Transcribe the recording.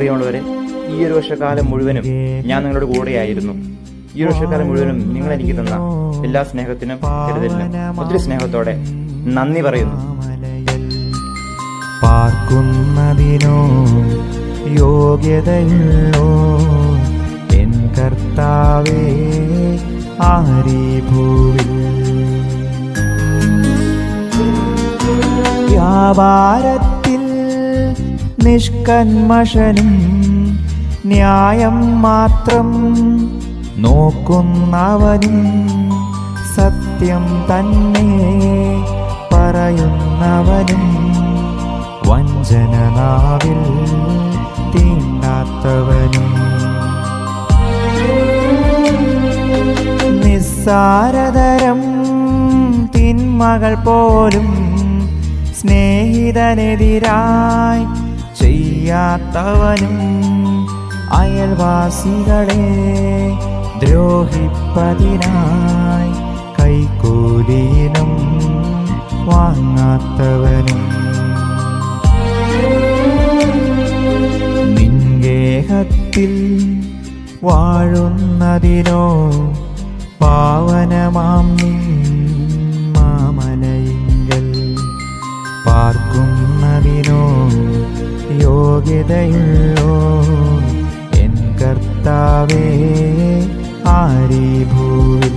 പ്രിയമുള്ളവരെ ഈ ഒരു വർഷക്കാലം മുഴുവനും ഞാൻ നിങ്ങളുടെ കൂടെയായിരുന്നു. ഈ ഒരു വർഷക്കാലം മുഴുവനും നിങ്ങൾ എനിക്ക് തന്ന എല്ലാ സ്നേഹത്തിനും കരുതലിനും ഒത്തിരി സ്നേഹത്തോടെ നന്ദി പറയുന്നു. പാർക്കുന്നതിനോ യോഗ്യതയുള്ളോ എൻ കർത്താവേ ആരീ ഭൂവിൽ വ്യാപാരത്തിൽ നിഷ്കന്മഷനും ന്യായം മാത്രം നോക്കുന്നവനും സത്യം തന്നെ പറയുന്നവനും വഞ്ചനനാവിൽ തീണ്ടാത്തവനും നിസ്സാരതരം തിന്മകൾ പോലും സ്നേഹിതനെതിരായി ചെയ്യാത്തവനും അയൽവാസികളെ ദ്രോഹിപ്പതിനായി കൈക്കൂലിയിലും വാങ്ങാത്തവനും. നിൻഗേഹത്തിൽ വാഴുന്നതിനോ പാവനമാം മാമലയിങ്കൽ പാർക്കുന്നതിനോ യോഗ്യതയുള്ളോ? എൻ കർത്താവേ ആരീ ഭൂവിൽ